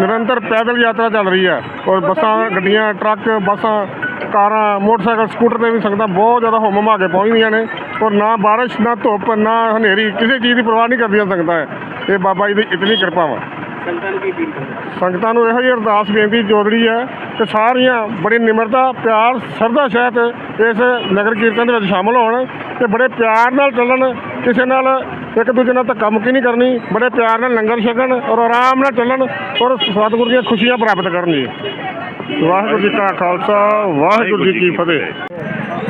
ਨਿਰੰਤਰ ਪੈਦਲ ਯਾਤਰਾ ਚੱਲ ਰਹੀ ਹੈ ਔਰ ਬੱਸਾਂ ਗੱਡੀਆਂ ਟਰੱਕ ਬੱਸਾਂ ਕਾਰਾਂ ਮੋਟਰਸਾਈਕਲ ਸਕੂਟਰ ਤੇ ਵੀ ਸੰਗਤਾਂ ਬਹੁਤ ਜ਼ਿਆਦਾ ਹੁਮ ਹੁਮਾ ਕੇ ਪਹੁੰਚਦੀਆਂ ਨੇ। ਔਰ ਨਾ ਬਾਰਿਸ਼ ਨਾ ਧੁੱਪ ਨਾ ਹਨੇਰੀ ਕਿਸੇ ਚੀਜ਼ ਦੀ ਪਰਵਾਹ ਨਹੀਂ ਕਰਦੀਆਂ ਸੰਗਤਾਂ। ਇਹ ਬਾਬਾ ਜੀ ਦੀ ਇਤਨੀ ਕਿਰਪਾ ਵਾ। ਸੰਗਤਾਂ ਨੂੰ ਇਹੋ ਜਿਹੀ ਅਰਦਾਸ ਬੇਨਤੀ ਜੋਦੜੀ ਹੈ ਕਿ ਸਾਰੀਆਂ ਬੜੀ ਨਿਮਰਤਾ ਪਿਆਰ ਸਰਦਾ ਸਹਿਤ ਇਸ ਨਗਰ ਕੀਰਤਨ ਦੇ ਵਿੱਚ ਸ਼ਾਮਲ ਹੋਣ ਤੇ ਬੜੇ ਪਿਆਰ ਨਾਲ ਚੱਲਣ ਕਿਸੇ ਨਾਲ ਇੱਕ ਦੂਜੇ ਨਾਲ ਧੱਕਾ ਮੁੱਕੀ ਨਹੀਂ ਕਰਨੀ ਬੜੇ ਪਿਆਰ ਨਾਲ ਲੰਗਰ ਛਕਣ ਔਰ ਆਰਾਮ ਨਾਲ ਚੱਲਣ ਔਰ ਸਤਿਗੁਰੂ ਦੀਆਂ ਖੁਸ਼ੀਆਂ ਪ੍ਰਾਪਤ ਕਰਨ ਜੀ। ਵਾਹਿਗੁਰੂ ਜੀ ਕਾ ਖਾਲਸਾ ਵਾਹਿਗੁਰੂ ਜੀ ਕੀ ਫਤਿਹ।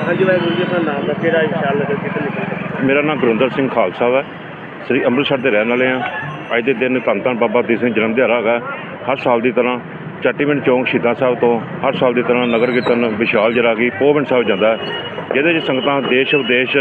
ਹਾਂਜੀ ਵਾਹਿਗੁਰੂ ਜੀ ਆਪਣਾ ਨਾਮ ਦਾ ਕਿਹੜਾ ਵਿਸ਼ਾਲ ਨਗਰ ਕਿਤੇ ਨਿਕਲਦਾ ਮੇਰਾ ਨਾਮ ਗੁਰਿੰਦਰ ਸਿੰਘ ਖਾਲਸਾ ਵਾ। ਸ੍ਰੀ ਅੰਮ੍ਰਿਤਸਰ ਦੇ ਰਹਿਣ ਵਾਲੇ ਆ ਅੱਜ ਦੇ ਦਿਨ ਧੰਨ ਧੰਨ ਬਾਬਾ ਦੀਪ ਸਿੰਘ ਜਨਮ ਦਿਹਾੜਾ ਹੈਗਾ ਹਰ ਸਾਲ ਦੀ ਤਰ੍ਹਾਂ ਚੱਟੀਵਿੰਡ ਚੌਂਕ ਸ਼ਹੀਦਾਂ ਸਾਹਿਬ ਤੋਂ ਹਰ ਸਾਲ ਦੀ ਤਰ੍ਹਾਂ ਨਗਰ ਕੀਰਤਨ ਵਿਸ਼ਾਲ ਜਰਾਗੀ ਪੋਵਨ ਸਾਹਿਬ ਜਾਂਦਾ ਹੈ, ਜਿਹਦੇ 'ਚ ਸੰਗਤਾਂ ਦੇਸ਼ ਵਿਦੇਸ਼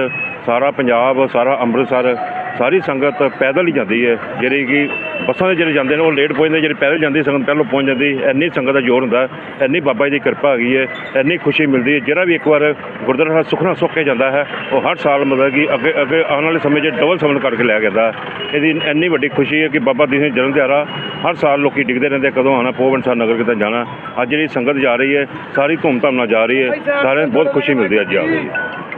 ਸਾਰਾ ਪੰਜਾਬ ਸਾਰਾ ਅੰਮ੍ਰਿਤਸਰ ਸਾਰੀ ਸੰਗਤ ਪੈਦਲ ਹੀ ਜਾਂਦੀ ਹੈ। ਜਿਹੜੀ ਕਿ ਬੱਸਾਂ ਦੇ ਜਿਹੜੇ ਜਾਂਦੇ ਨੇ, ਉਹ ਲੇਟ ਪਹੁੰਚਦੇ ਜਿਹੜੀ ਪੈਦਲ ਜਾਂਦੀ, ਸੰਗਤ ਪਹਿਲਾਂ ਪਹੁੰਚ ਜਾਂਦੀ। ਇੰਨੀ ਸੰਗਤ ਦਾ ਜ਼ੋਰ ਹੁੰਦਾ, ਇੰਨੀ ਬਾਬਾ ਜੀ ਦੀ ਕਿਰਪਾ ਹੈਗੀ ਹੈ, ਇੰਨੀ ਖੁਸ਼ੀ ਮਿਲਦੀ ਹੈ। ਜਿਹੜਾ ਵੀ ਇੱਕ ਵਾਰ ਗੁਰਦੁਆਰਾ ਸਾਹਿਬ ਸੁਖਨਾ ਸੁੱਖ ਕੇ ਜਾਂਦਾ ਹੈ, ਉਹ ਹਰ ਸਾਲ ਮਤਲਬ ਕਿ ਅੱਗੇ ਅੱਗੇ ਆਉਣ ਵਾਲੇ ਸਮੇਂ 'ਚ ਡਬਲ ਸਮਨ ਕਰਕੇ ਲੈ ਜਾਂਦਾ। ਹੈ। ਇਹਦੀ ਇੰਨੀ ਵੱਡੀ ਖੁਸ਼ੀ ਹੈ ਕਿ ਬਾਬਾ ਦੀਪ ਸਿੰਘ ਜਨਮ ਦਿਹਾੜਾ ਹਰ ਸਾਲ ਲੋਕੀ ਡਿੱਗਦੇ ਰਹਿੰਦੇ ਕਦੋਂ ਆਣਾ ਪੋਵਨ ਸਾਹਿਬ ਨਗਰ ਕਿਤੇ ਜਾਣਾ। ਅੱਜ ਜਿਹੜੀ ਸੰਗਤ ਜਾ ਰਹੀ ਹੈ, ਸਾਰੀ ਧੂਮਧਾਮ ਨਾਲ ਜਾ ਰਹੀ ਹੈ। ਸਾਰਿਆਂ ਨੂੰ ਬਹੁਤ ਖੁਸ਼ੀ ਮਿਲਦੀ ਹੈ ਅੱਜ ਆ ਕੇ।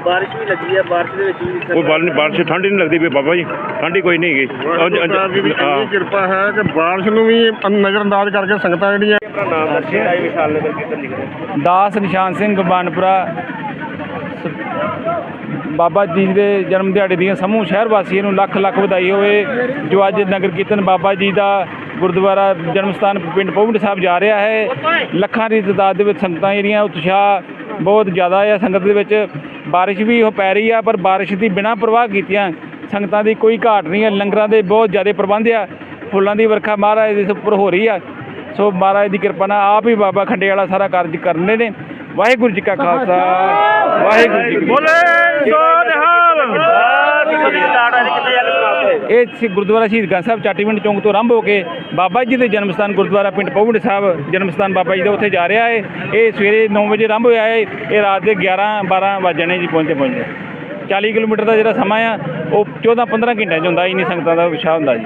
ਬਾਰਿਸ਼ ਵੀ ਲੱਗੀ ਹੈ ਬਾਰਿਸ਼ ਦੇ ਵਿੱਚ ਵੀ ਕੋਈ ਬਾਲ ਨਹੀਂ ਬਾਰਿਸ਼ ਠੰਡ ਹੀ ਨਹੀਂ ਲੱਗਦੀ ਵੀ ਬਾਬਾ ਜੀ ਠੰਡ ਹੀ ਕੋਈ ਨਹੀਂ ਹੈਗੀ। ਦੀ ਹਾਂ। ਇੰਨੀ ਕਿਰਪਾ ਹੈ ਕਿ ਬਾਰਿਸ਼ ਨੂੰ ਵੀ ਨਜ਼ਰ ਅੰਦਾਜ਼ ਕਰਕੇ ਸੰਗਤਾਂ ਜਿਹੜੀਆਂ ਦਾਸ ਨਿਸ਼ਾਨ ਸਿੰਘ ਬਾਨਪੁਰਾ ਸ- ਬਾਬਾ ਜੀ ਦੇ ਜਨਮ ਦਿਹਾੜੇ ਦੀਆਂ ਸਮੂਹ ਸ਼ਹਿਰ ਵਾਸੀਆਂ ਨੂੰ ਲੱਖ ਲੱਖ ਵਧਾਈ ਹੋਵੇ ਜੋ ਅੱਜ ਨਗਰ ਕੀਰਤਨ ਬਾਬਾ ਜੀ ਦਾ ਗੁਰਦੁਆਰਾ ਜਨਮ ਸਥਾਨ ਪਿੰਡ ਪੌਂਡ ਸਾਹਿਬ ਜਾ ਰਿਹਾ ਹੈ। ਲੱਖਾਂ ਦੀ ਤਾਦਾਦ ਦੇ ਵਿੱਚ ਸੰਗਤਾਂ ਜਿਹੜੀਆਂ ਉਤਸ਼ਾਹ ਬਹੁਤ ਜ਼ਿਆਦਾ ਹੈ ਸੰਗਤ ਦੇ ਵਿੱਚ ਬਾਰਿਸ਼ ਵੀ ਉਹ ਪੈ ਰਹੀ ਆ ਪਰ ਬਾਰਿਸ਼ ਦੀ ਬਿਨਾਂ ਪ੍ਰਵਾਹ ਕੀਤੀਆਂ ਸੰਗਤਾਂ ਦੀ ਕੋਈ ਘਾਟ ਨਹੀਂ ਹੈ ਲੰਗਰਾਂ ਦੇ ਬਹੁਤ ਜ਼ਿਆਦਾ ਪ੍ਰਬੰਧ ਆ। ਫੁੱਲਾਂ ਦੀ ਵਰਖਾ ਮਹਾਰਾਜ ਦੇ ਉੱਪਰ ਹੋ ਰਹੀ ਆ। ਸੋ ਮਹਾਰਾਜ ਦੀ ਕਿਰਪਾ ਨਾਲ ਆਪ ਹੀ ਬਾਬਾ ਖੰਡੇ ਵਾਲਾ ਸਾਰਾ ਕਾਰਜ ਕਰਨੇ ਨੇ। ਵਾਹਿਗੁਰੂ ਜੀ ਕਾ ਖਾਲਸਾ। ਵਾਹਿਗੁਰੂ ਜੀ ਕੇ ਸਮਾਪਤ ਹੋਏ ਇਹ ਸੀ ਗੁਰਦੁਆਰਾ ਸ਼ਹੀਦਗੰਜ ਸਾਹਿਬ, ਚਾਟੀਵਿੰਡ ਚੌਂਕ ਤੋਂ ਆਰੰਭ ਹੋ ਕੇ ਬਾਬਾ ਜੀ ਦੇ ਜਨਮ ਸਥਾਨ ਗੁਰਦੁਆਰਾ ਪਿੰਡ ਪੌਂਡ ਸਾਹਿਬ ਜਨਮ ਸਥਾਨ ਬਾਬਾ ਜੀ ਦਾ ਉੱਥੇ ਜਾ ਰਿਹਾ ਹੈ। ਇਹ ਸਵੇਰੇ 9 ਵਜੇ ਆਰੰਭ ਹੋਇਆ ਹੈ। ਇਹ ਰਾਤ ਦੇ 11 12 ਵਜਣੇ ਜੀ ਪਹੁੰਚੇ ਪਹੁੰਚੇ। 40 ਕਿਲੋਮੀਟਰ ਦਾ ਜਿਹੜਾ ਸਮਾਂ ਆ, ਉਹ 14 15 ਘੰਟਿਆਂ 'ਚ ਹੁੰਦਾ, ਇੰਨੀ ਸੰਗਤਾਂ ਦਾ ਵਿਸ਼ਾ ਹੁੰਦਾ ਜੀ।